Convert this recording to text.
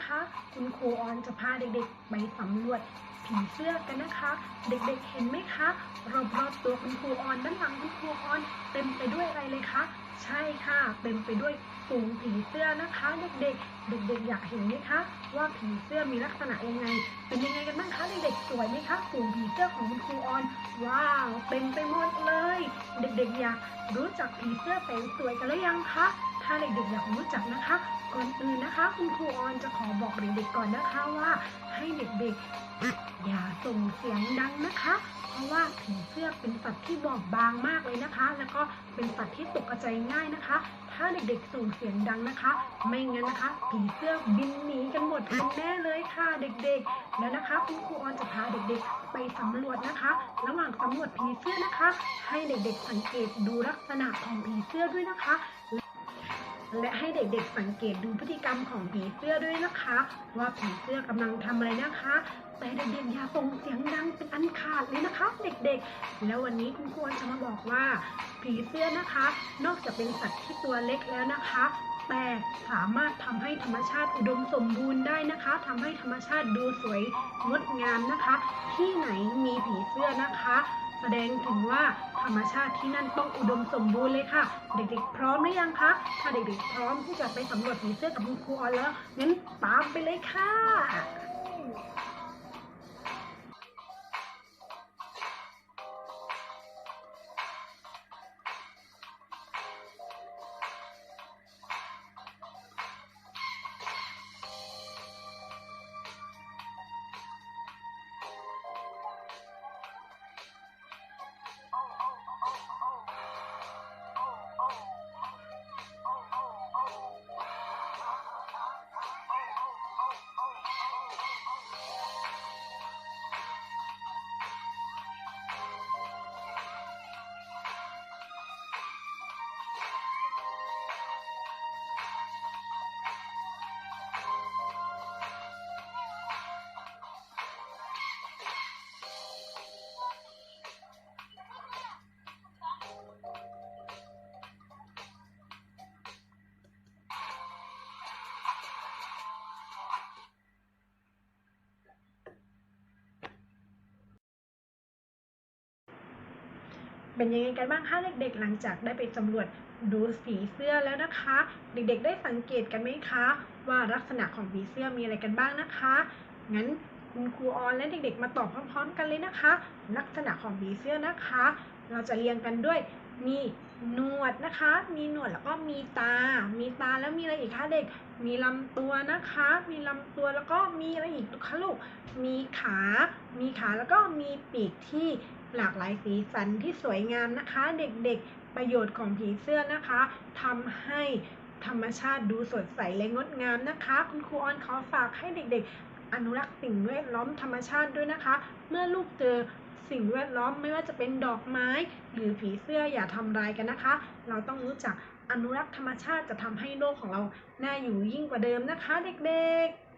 นะคะ คุณครูออนจะพาเด็กๆ ไปสำรวจผีเสื้อกันนะคะ เด็กๆเห็นไหมคะรอบๆตัวคุณครูออนด้านหลังคุณครูออนเต็มไปด้วยอะไรเลยคะใช่ค่ะเต็มไปด้วยฝูงผีเสื้อนะคะ เด็กๆ เด็กๆ อยากเห็นไหมคะ ว่าผีเสื้อมีลักษณะยังไง เป็นยังไงกันบ้างคะเด็กๆสวยไหมคะฝูงผีเสื้อของคุณครูออนว้าวเต็มไปหมดเลย เด็กๆ อยากรู้จักผีเสื้อแสนสวยกันหรือยังคะ ถ้าเด็กๆอยากรู้จักนะคะ ก่อนอื่นนะคะ คุณครูออนจะขอบอกเด็กๆก่อนนะคะว่าให้เด็กๆ อย่าส่งเสียงดังนะคะ เพราะว่าผีเสื้อเป็นสัตว์ที่บอบบางมากเลยนะคะ แล้วก็เป็นสัตว์ที่ตกใจง่ายนะคะ ถ้าเด็กๆส่งเสียงดังนะคะ ไม่งั้นนะคะ ผีเสื้อบินหนีกันหมดกันแน่เลยค่ะเด็กๆ แล้วนะคะ คุณครูออนจะพาเด็กๆ ไปสำรวจนะคะ ระหว่างสำรวจผีเสื้อนะคะ ให้เด็กๆสังเกตดูลักษณะของผีเสื้อด้วยนะคะ และให้เด็กๆสังเกตดูพฤติกรรมของผีเสื้อด้วยนะคะ ว่าผีเสื้อกำลังทำอะไรนะคะ แต่เด็กๆอย่าส่งเสียงดังเป็นอันขาดเลยนะคะ เด็กๆ แล้ววันนี้คุณครูจะมาบอกว่า ผีเสื้อนะคะ นอกจากเป็นสัตว์ที่ตัวเล็กแล้วนะคะแต่สามารถทำให้ธรรมชาติอุดมสมบูรณ์ได้นะคะทำให้ธรรมชาติดูสวยงดงามนะคะ ที่ไหนมีผีเสื้อนะคะ แสดงถึงว่าธรรมชาติที่นั่นต้องอุดมสมบูรณ์เลยค่ะ เด็กๆ พร้อมหรือยังคะ ถ้าเด็กๆ พร้อมที่จะไปสำรวจผีเสื้อกับคุณครูออนแล้วงั้นตามไปเลยค่ะ เป็นยังไงกันบ้างคะเด็กๆ หลังจากได้ไปสำรวจดูสีเสื้อแล้วนะคะ เด็กๆ ได้สังเกตกันไหมคะ ว่าลักษณะของผีเสื้อมีอะไรกันบ้างนะคะ งั้นคุณครูออนและเด็กๆ มาตอบพร้อม ๆ กันเลยนะคะ ลักษณะของผีเสื้อนะคะ เราจะเรียงกันด้วย มีหนวดนะคะ มีหนวดแล้วก็มีตา มีตาแล้วมีอะไรอีกคะเด็ก มีลำตัวนะคะ มีลำตัวแล้วก็มีอะไรอีกคะลูก มีขา มีขาแล้วก็มีปีกที่หลากหลายสีสันที่สวยงามนะคะ เด็กๆ ประโยชน์ของผีเสื้อนะคะทำให้ธรรมชาติดูสดใสและงดงามนะคะ คุณครูออนขอฝากให้เด็กๆ อนุรักษ์สิ่งแวดล้อมธรรมชาติด้วยนะคะ เมื่อลูกเจอ สิ่งแวดล้อมไม่ว่าจะเป็นดอกไม้ หรือผีเสื้ออย่าทำร้ายกันนะคะ เราต้องรู้จักอนุรักษ์ธรรมชาติจะทำให้โลกของเราน่าอยู่ยิ่งกว่าเดิมนะคะ เด็กๆ